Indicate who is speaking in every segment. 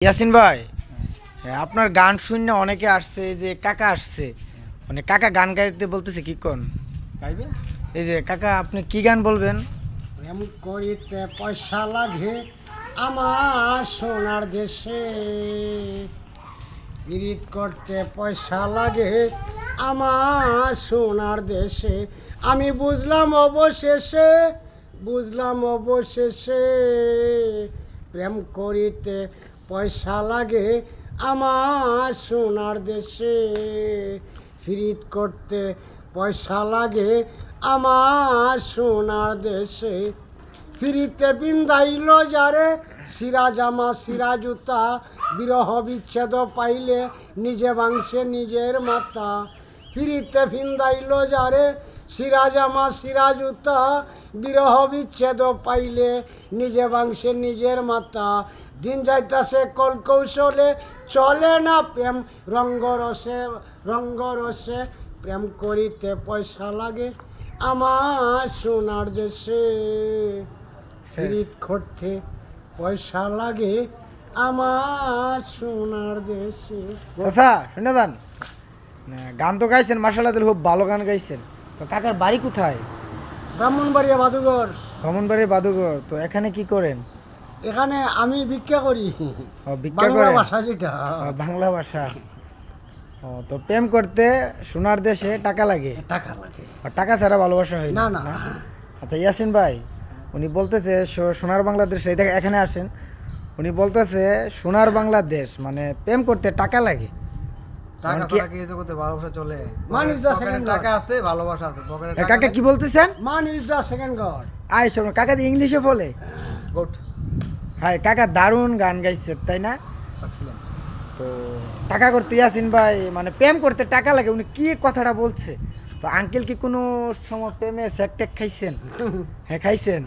Speaker 1: ইয়াসিন ভাই হ্যাঁ, আপনার গান শুনে অনেকে আসছে এই যে কাকা আসছে। মানে কাকা গান গাইতে বলতেছে কি কোন?
Speaker 2: গাইবে?
Speaker 1: এই যে কাকা আপনি কি গান বলবেন?
Speaker 2: প্রেম করিতে পয়সা লাগে আমার সোনার দেশে। পিরিত করতে পয়সা লাগে আমার সোনার দেশে। আমি বুঝলাম অবশেষে বুঝলাম অবশেষে প্রেম করিতে পয়সা লাগে আমার সোনার দেশে। ফিরিত করতে পয়সা লাগে আমার সোনার দেশে। ফিরিতে বিন্দাইল যারে সিরা জামা সিরা জুতা বিরহ বিচ্ছেদ পাইলে নিজে বাংশে নিজের মাতা। ফিরিতে ফিন্দাইল যারে সিরা জামা সিরা জুতা বিরহ বিচ্ছেদ পাইলে নিজে বাংশে নিজের মাতা। দিন যাইতাছে কল কৌশলে চলে না প্রেম, রঙ্গরসে রঙ্গরসে প্রেম করিতে পয়সা লাগে। আমার সোনার দেশে ফিরিত করতে পয়সা লাগে। আমার সোনার দেশে
Speaker 1: শুনে যান। গান তো গাইছেন মাসাল্লাহ খুব ভালো গান গাইছেন। কাকার বাড়ি কোথায়?
Speaker 2: ব্রাহ্মণবাড়িয়া বাদুঘর
Speaker 1: ভ্রমণবাড়ি বাদুঘর তো এখানে কি করেন?
Speaker 2: এখানে আমি ভিক্ষা করি। বাংলা ভাষা যেটা।
Speaker 1: বাংলা ভাষা। ও তো প্রেম করতে সোনার দেশে টাকা লাগে?
Speaker 2: টাকা লাগে।
Speaker 1: আর টাকা ছাড়া ভালোবাসা হয়
Speaker 2: না? না
Speaker 1: আচ্ছা ইয়াসিন ভাই উনি বলতেছে সোনার বাংলাদেশ এই এখানে আসেন। উনি বলতেছে সোনার বাংলাদেশ মানে প্রেম করতে টাকা লাগে।
Speaker 3: টাকা
Speaker 1: মানে
Speaker 3: ছাড়া কি কিছু করতে ভালোবাসা চলে।
Speaker 2: Man is the
Speaker 3: টাকা আছে ভালোবাসা আছে পকেটে
Speaker 1: কাকা কি বলতেছেন?
Speaker 2: ইজ সেকেন্ড গড
Speaker 1: আয় শোনো কাকা দিয়ে ইংলিশে বলে।
Speaker 3: গুড।
Speaker 1: হ্যাঁ কাকা দারুণ গান গাইছে তাই না? তো টাকা করতে ইয়াসিন ভাই মানে প্রেম করতে টাকা লাগে উনি কি কথাটা বলছে? তো আঙ্কেল কি কোনো সময় প্রেমে স্যাক ট্যাক খাইছেন? হ্যাঁ খাইছেন।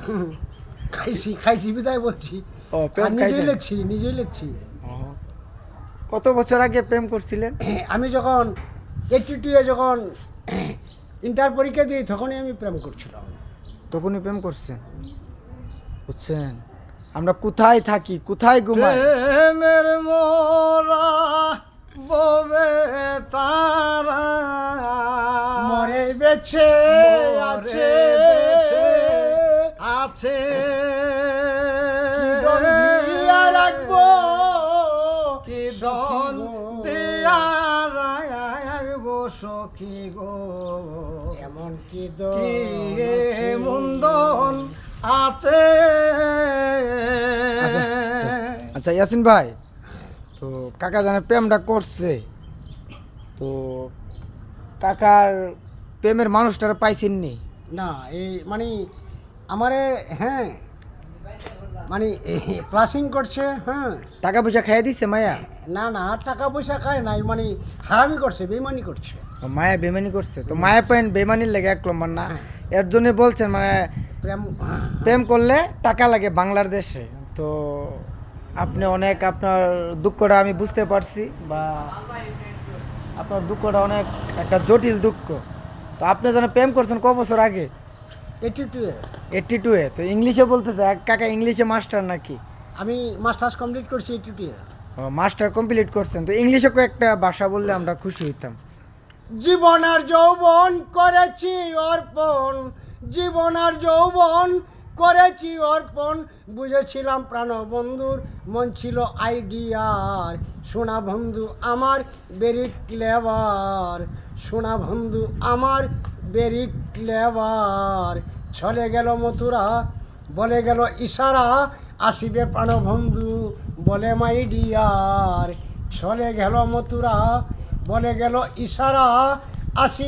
Speaker 2: খাইছি খাইছি বিদায় বলছি।
Speaker 1: ও প্রেম
Speaker 2: নিজেই লিখছি নিজেই লিখছি।
Speaker 1: কত বছর আগে প্রেম করছিলেন?
Speaker 2: আমি যখন এইটি টুয়ে যখন ইন্টার পরীক্ষা দিই তখনই আমি প্রেম করছিলাম।
Speaker 1: তখনই প্রেম করছেন? বুঝছেন? আমরা কোথায় থাকি কোথায় ঘুমাই?
Speaker 2: প্রেমের মোরা ববে তারা। মরে বেছে আছে
Speaker 3: আছে।
Speaker 2: রাখব? সখী গো। এমন কি
Speaker 3: কি
Speaker 2: দন
Speaker 3: আছে?
Speaker 1: আচ্ছা, আচ্ছা ইয়াসিন ভাই তো কাকা জানে প্রেমটা করছে। তো কাকার প্রেমের মানুষটার পাইছেননি?
Speaker 2: না এই মানে আমারে হ্যাঁ মানে প্লাসিং করছে হ্যাঁ।
Speaker 1: টাকা পয়সা খাইয়ে দিচ্ছে মায়া?
Speaker 2: না না টাকা পয়সা খায় নাই মানে হারামি করছে বেমানি করছে।
Speaker 1: মায়া বেমানি করছে। তো মায়া পেন বেমানির লাগে এক নম্বর না এর জন্য বলছেন মানে
Speaker 2: প্রেম
Speaker 1: প্রেম করলে টাকা লাগে বাংলার দেশে তো আপনি অনেক আপনার দুঃখটা আমি বুঝতে পারছি বা আপনার দুঃখটা অনেক একটা জটিল দুঃখ। তো আপনি যেন প্রেম করছেন ক বছর আগে?
Speaker 2: এইটি টুয়ে
Speaker 1: এইটটি টুয়ে তো ইংলিশে বলতেছে এক কাকা ইংলিশে মাস্টার নাকি?
Speaker 2: আমি মাস্টার্স কমপ্লিট করছি এইটি টুয়ে
Speaker 1: মাস্টার কমপ্লিট করছেন। তো ইংলিশে কয়েকটা ভাষা বললে আমরা খুশি হইতাম।
Speaker 2: জীবন আর যৌবন করেছি অর্পণ জীবন আর যৌবন করেছি অর্পণ। বুঝেছিলাম প্রাণবন্ধুর মন ছিল আইডিয়ার। সোনা বন্ধু আমার বেরি ক্লেভার সোনা বন্ধু আমার বেরি ক্লেভার ছলে গেল মথুরা, বলে গেল ইশারা, আসিবে প্রাণবন্ধু বলে মাই ডিয়ার চলে গেল মথুরা বলে গেল ইশারা আসি